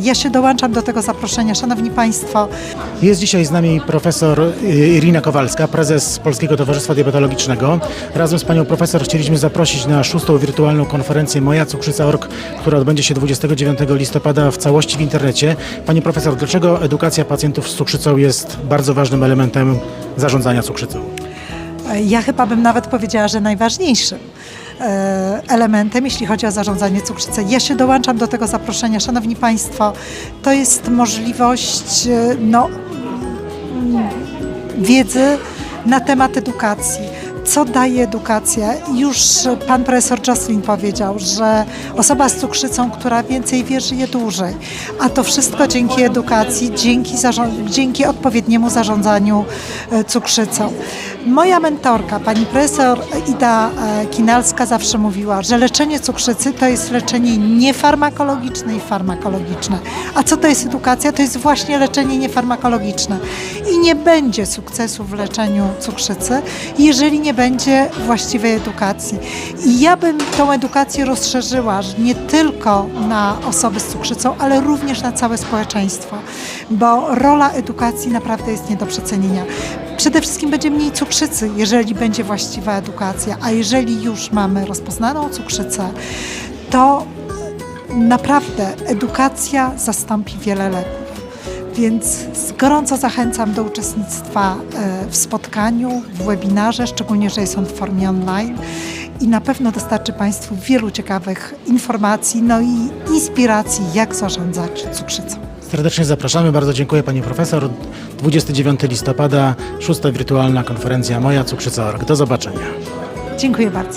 Ja się dołączam do tego zaproszenia. Szanowni Państwo, Jest dzisiaj z nami profesor y, Irina Kowalska, prezes Polskiego Towarzystwa Diabetologicznego. Razem z panią profesor chcieliśmy zaprosić na szóstą wirtualną konferencję Moja Cukrzyca.org, która odbędzie się 29 listopada w całości w internecie. Pani profesor, dlaczego edukacja pacjentów z cukrzycą jest bardzo ważnym elementem zarządzania cukrzycą? ja chyba bym nawet powiedziała, że najważniejszym elementem, jeśli chodzi o zarządzanie cukrzycą. Ja się dołączam do tego zaproszenia. Szanowni Państwo, to jest możliwość e, no, mm, wiedzy na temat edukacji. Co daje edukacja? Już pan profesor Jocelyn powiedział, że osoba z cukrzycą, która więcej wie, żyje dłużej. A to wszystko dzięki edukacji, dzięki, dzięki odpowiedniemu zarządzaniu e, cukrzycą. Moja mentorka, pani profesor Ida e, Kinalska zawsze mówiła, że leczenie cukrzycy to jest leczenie niefarmakologiczne i farmakologiczne. A co to jest edukacja? To jest właśnie leczenie niefarmakologiczne. I nie będzie sukcesu w leczeniu cukrzycy, jeżeli nie będzie właściwej edukacji. I ja bym tą edukację rozszerzyła nie tylko na osoby z cukrzycą, ale również na całe społeczeństwo, bo rola edukacji naprawdę jest nie do przecenienia. Przede wszystkim będzie mniej cukrzycy, jeżeli będzie właściwa edukacja, a jeżeli już mamy rozpoznaną cukrzycę, to naprawdę edukacja zastąpi wiele leków. Więc gorąco zachęcam do uczestnictwa e, w spotkaniu, w webinarze, szczególnie, że jest on w formie online i na pewno dostarczy Państwu wielu ciekawych informacji, no i inspiracji, jak zarządzać cukrzycą. Serdecznie zapraszamy, bardzo dziękuję pani profesor. 29 listopada, szósta wirtualna konferencja Moja Cukrzyca.org. Do zobaczenia. Dziękuję bardzo.